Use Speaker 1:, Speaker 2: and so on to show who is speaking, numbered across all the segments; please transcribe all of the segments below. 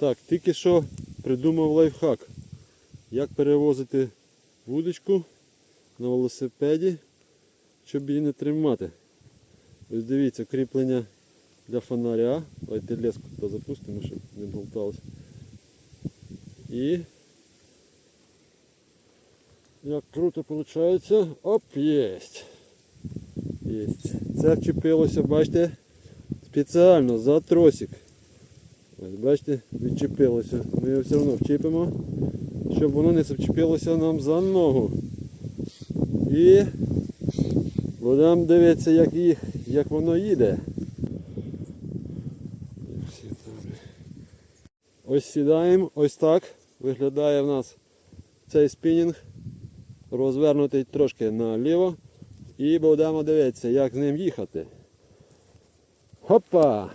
Speaker 1: Так, тільки що придумав лайфхак. Як перевозити вудочку на велосипеді, щоб її не тримати. Ось дивіться, кріплення для фонаря. Давайте леску туди запустимо, щоб не болталося. І як круто виходить. Оп, єсть. Єсть. Це вчепилося, бачите, спеціально за тросик. Ось, бачите, відчепилося. Ми його все одно вчепимо, щоб воно не вчепилося нам за ногу. І будемо дивитися, як, їх, як воно їде. Ось сідаємо, ось так виглядає в нас цей спінінг. Розвернутий трошки наліво. І будемо дивитися, як з ним їхати. Хопа!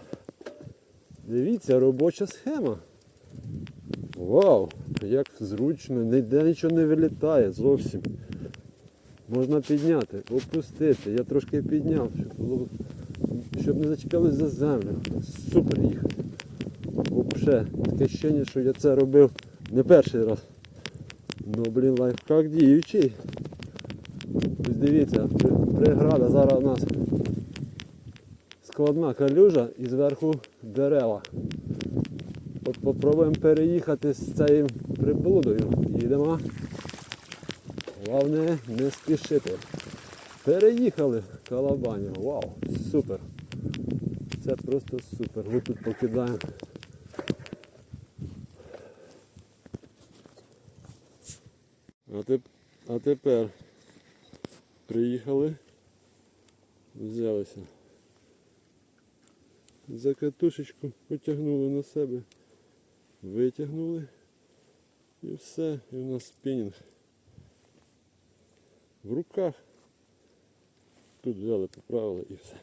Speaker 1: Дивіться, робоча схема. Вау! Як зручно, ніде нічого не вилітає зовсім. Можна підняти, опустити. Я трошки підняв, щоб, було, щоб не зачепилось за землю. Супер їхати. Взагалі, таке щастя, що я це робив не перший раз. Ну, блін, лайфхак діючий. Ось дивіться, преграда зараз у нас складна калюжа і зверху дерева. От попробуємо переїхати з цією приблудою. Їдемо. Головне не спішити. Переїхали калабаня. Вау, супер. Це просто супер. Ось тут покидаємо. А, теп... а тепер приїхали, взялися. За катушечку потягнули на себе, витягнули і все, і у нас спінінг. В руках. Тут взяли, поправили і все.